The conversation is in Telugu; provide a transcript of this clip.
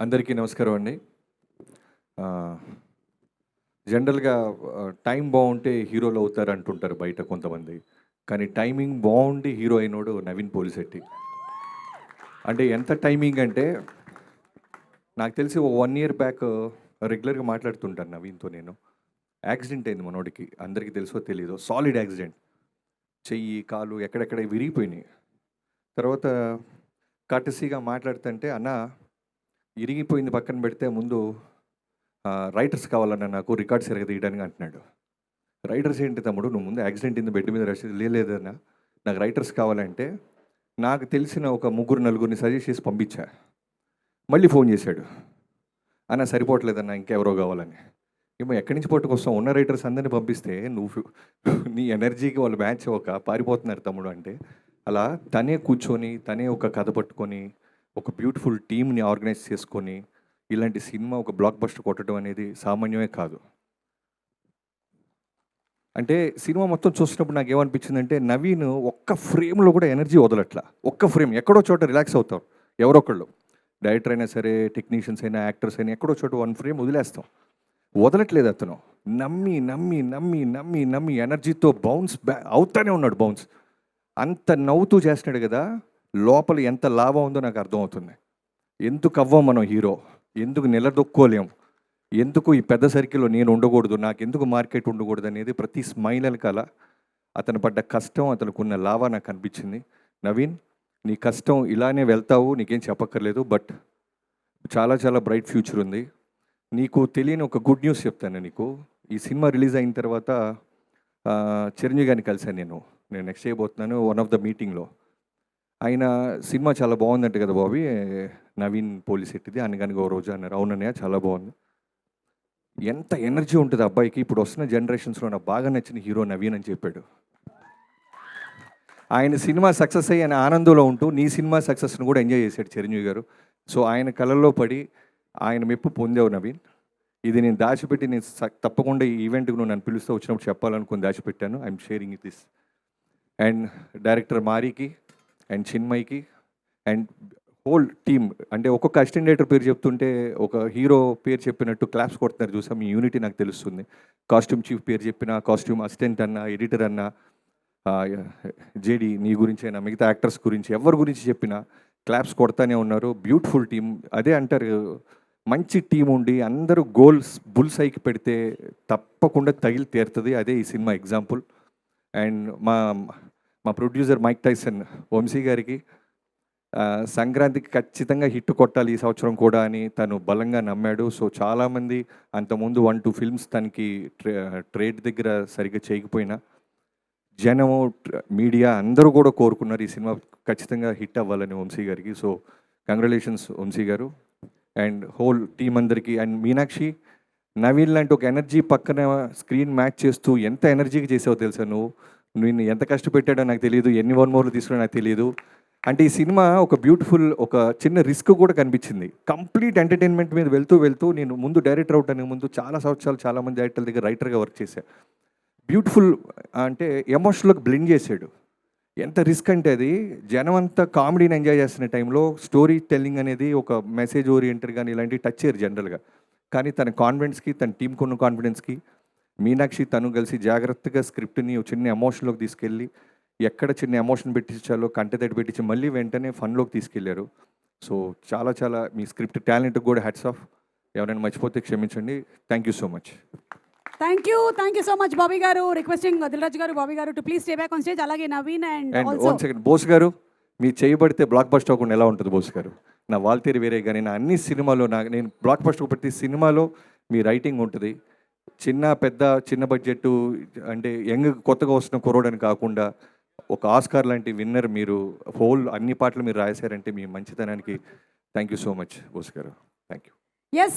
అందరికీ నమస్కారం అండి. జనరల్గా టైం బాగుంటే హీరోలు అవుతారు అంటుంటారు బయట కొంతమంది. కానీ టైమింగ్ బాగుండి హీరో అయినోడు నవీన్ పోలిశెట్టి. అంటే ఎంత టైమింగ్ అంటే నాకు తెలిసి ఓ వన్ ఇయర్ బ్యాక్ రెగ్యులర్గా మాట్లాడుతుంటాను నవీన్తో నేను. యాక్సిడెంట్ అయింది మనోడికి. అందరికీ తెలుసో తెలియదో సాలిడ్ యాక్సిడెంట్. చెయ్యి కాలు ఎక్కడెక్కడ విరిగిపోయినాయి. తర్వాత కటసీగా మాట్లాడుతుంటే అన్న ఇరిగిపోయింది పక్కన పెడితే ముందు రైటర్స్ కావాలన్న నాకు రికార్డ్స్ తీయడానికి అంటున్నాడు. రైటర్స్ ఏంటి తమ్ముడు? నువ్వు ముందు యాక్సిడెంట్ ఇంది బెడ్ మీద రసీదు లేదన్నా నాకు రైటర్స్ కావాలంటే నాకు తెలిసిన ఒక ముగ్గురు నలుగురిని సజెస్ట్ చేసి పంపించా. మళ్ళీ ఫోన్ చేశాడు. అన్న సరిపోవట్లేదన్న ఇంకెవరో కావాలని. ఏమో ఎక్కడి నుంచి పట్టుకొస్తాం ఉన్న రైటర్స్ అందరిని పంపిస్తే నువ్వు నీ ఎనర్జీకి వాళ్ళు మ్యాచ్ అవ్వక పారిపోతున్నారు తమ్ముడు అంటే. అలా తనే కూర్చొని తనే ఒక కథ పట్టుకొని ఒక బ్యూటిఫుల్ టీమ్ని ఆర్గనైజ్ చేసుకొని ఇలాంటి సినిమా ఒక బ్లాక్ బస్టర్ కొట్టడం అనేది సామాన్యమే కాదు. అంటే సినిమా మొత్తం చూసినప్పుడు నాకు ఏమనిపించిందంటే నవీన్ ఒక్క ఫ్రేమ్లో కూడా ఎనర్జీ వదలట్లా. ఒక్క ఫ్రేమ్ ఎక్కడో చోట రిలాక్స్ అవుతారు ఎవరొకళ్ళు. డైరెక్టర్ అయినా సరే టెక్నీషియన్స్ అయినా యాక్టర్స్ అయినా ఎక్కడో చోట వన్ ఫ్రేమ్ వదిలేస్తాం. వదలట్లేదు అతను. నమ్మి నమ్మి నమ్మి నమ్మి నమ్మి ఎనర్జీతో బౌన్స్ బ్యా అవుతానే ఉన్నాడు బౌన్స్ అంత నవ్వుతూ చేస్తున్నాడు కదా. లోపల ఎంత లాభం ఉందో నాకు అర్థమవుతుంది. ఎందుకు అవ్వం మనం హీరో? ఎందుకు నిలదొక్కోలేం? ఎందుకు ఈ పెద్ద సర్కిల్లో నేను ఉండకూడదు? నాకు ఎందుకు మార్కెట్ ఉండకూడదు అనేది ప్రతి స్మైల్ కల అతను పడ్డ కష్టం అతనుకున్న లాభ నాకు అనిపించింది. నవీన్ నీ కష్టం ఇలానే వెళ్తావు నీకేం చెప్పక్కర్లేదు బట్ చాలా చాలా బ్రైట్ ఫ్యూచర్ ఉంది. నీకు తెలియని ఒక గుడ్ న్యూస్ చెప్తాను నీకు. ఈ సినిమా రిలీజ్ అయిన తర్వాత చిరంజీవి గారిని కలిశాను నేను. నేను నెక్స్ట్ చేయబోతున్నాను వన్ ఆఫ్ ద మీటింగ్లో. ఆయన సినిమా చాలా బాగుందంట కదా బాబీ. నవీన్ పోలీస్ ఎట్టిది అనగానికి ఓ రోజు అన్నారు. అవునన్నయ్య చాలా బాగుంది. ఎంత ఎనర్జీ ఉంటుంది అబ్బాయికి. ఇప్పుడు వస్తున్న జనరేషన్స్లో నాకు బాగా నచ్చిన హీరో నవీన్ అని చెప్పాడు. ఆయన సినిమా సక్సెస్ అయ్యి ఆయన ఆనందంలో ఉంటూ నీ సినిమా సక్సెస్ను కూడా ఎంజాయ్ చేశాడు చిరంజీవి గారు. సో ఆయన కళల్లో పడి ఆయన మెప్పు పొందావు నవీన్. ఇది నేను దాచిపెట్టి నేను స- తప్పకుండా ఈ ఈవెంట్కి నువ్వు నన్ను పిలుస్తూ వచ్చినప్పుడు చెప్పాలనుకుని దాచిపెట్టాను. I'm sharing it this. And director మారికి and చిన్మయ్కి అండ్ హోల్ టీమ్ అంటే ఒక్కొక్క అసిస్టెంట్ పేరు చెప్తుంటే ఒక హీరో పేరు చెప్పినట్టు క్లాప్స్ కొడుతున్నారు చూసాం మీ యూనిటీ నాకు తెలుస్తుంది. కాస్ట్యూమ్ చీఫ్ పేరు చెప్పిన కాస్ట్యూమ్ అసిస్టెంట్ అన్న ఎడిటర్ అన్న జేడి నీ గురించి అయినా మిగతా యాక్టర్స్ గురించి ఎవరి గురించి చెప్పినా క్లాప్స్ కొడతానే ఉన్నారు. బ్యూటిఫుల్ టీం అదే అంటారు మంచి టీం ఉండి అందరూ గోల్స్ బుల్ సైకి పెడితే తప్పకుండా తగిలి తీరుతుంది. అదే ఈ సినిమా ఎగ్జాంపుల్. అండ్ మా మా ప్రొడ్యూసర్ మైక్ టైసన్ వంశీ గారికి సంక్రాంతికి ఖచ్చితంగా హిట్ కొట్టాలి ఈ సంవత్సరం కూడా అని తను బలంగా నమ్మాడు. సో చాలామంది అంతకుముందు వన్ టూ ఫిల్మ్స్ తనకి ట్రే ట్రేడ్ దగ్గర సరిగ్గా చేయకపోయినా జనము మీడియా అందరూ కూడా కోరుకున్నారు ఈ సినిమా ఖచ్చితంగా హిట్ అవ్వాలని వంశీ గారికి. So congratulations Vamsi garu. And whole team అందరికీ అండ్ మీనాక్షి నవీన్ లాంటి ఒక ఎనర్జీ పక్కన స్క్రీన్ మ్యాచ్ చేస్తూ ఎంత ఎనర్జీకి చేసావో తెలుసా నువ్వు? నేను ఎంత కష్టపెట్టాడో నాకు తెలియదు ఎన్ని వన్ మోర్లు తీసుకున్నా నాకు తెలియదు అంటే ఈ సినిమా ఒక బ్యూటిఫుల్ ఒక చిన్న రిస్క్ కూడా కనిపించింది. కంప్లీట్ ఎంటర్టైన్మెంట్ మీద వెళ్తూ వెళ్తూ నేను ముందు డైరెక్టర్ అవడానికి ముందు చాలా సంవత్సరాలు చాలామంది డైరెక్టర్ల దగ్గర రైటర్గా వర్క్ చేశాను బ్యూటిఫుల్ అంటే ఎమోషనల్కి బ్లెండ్ చేశాడు. ఎంత రిస్క్ అంటే అది జనం అంతా కామెడీని ఎంజాయ్ చేస్తున్న టైంలో స్టోరీ టెల్లింగ్ అనేది ఒక మెసేజ్ ఓరియంటెడ్ కానీ ఇలాంటివి టచ్ చేయరు జనరల్గా. కానీ తన కాన్ఫిడెన్స్కి తన టీంకున్న కాన్ఫిడెన్స్కి మీనాక్షి తను కలిసి జాగ్రత్తగా స్క్రిప్ట్ని చిన్న ఎమోషన్లోకి తీసుకెళ్ళి ఎక్కడ చిన్న ఎమోషన్ పెట్టించాలో కంటెతడి పెట్టించి మళ్ళీ వెంటనే ఫన్లోకి తీసుకెళ్ళారు. సో చాలా చాలా మీ స్క్రిప్ట్ టాలెంట్ కూడా హ్యాట్స్ ఆఫ్. ఎవరైనా మర్చిపోతే క్షమించండి. Thank you so much. Thank you thank you so much Bobby garu. Requesting Dilraj garu Bobby garu to please stay back on stage అలాగే Naveen and and one second Bose garu మీ చేయబడితే బ్లాక్ బస్టర్ అవ్వకుండా ఎలా ఉంటుంది బోస్ గారు? నా వాల్తేరి వేరే కానీ నా అన్ని సినిమాలో నా నేను బ్లాక్ బస్టర్ ప్రతి సినిమాలో మీ రైటింగ్ ఉంటుంది. చిన్న పెద్ద చిన్న బడ్జెట్ అంటే యంగ్ కొత్తగా వస్తున్న కుర్రోడని కాకుండా ఒక ఆస్కార్ లాంటి విన్నర్ మీరు హోల్ అన్ని పాటలు మీరు రాశారంటే మీ మంచితనానికి thank you so much Bose garu. Thank you yes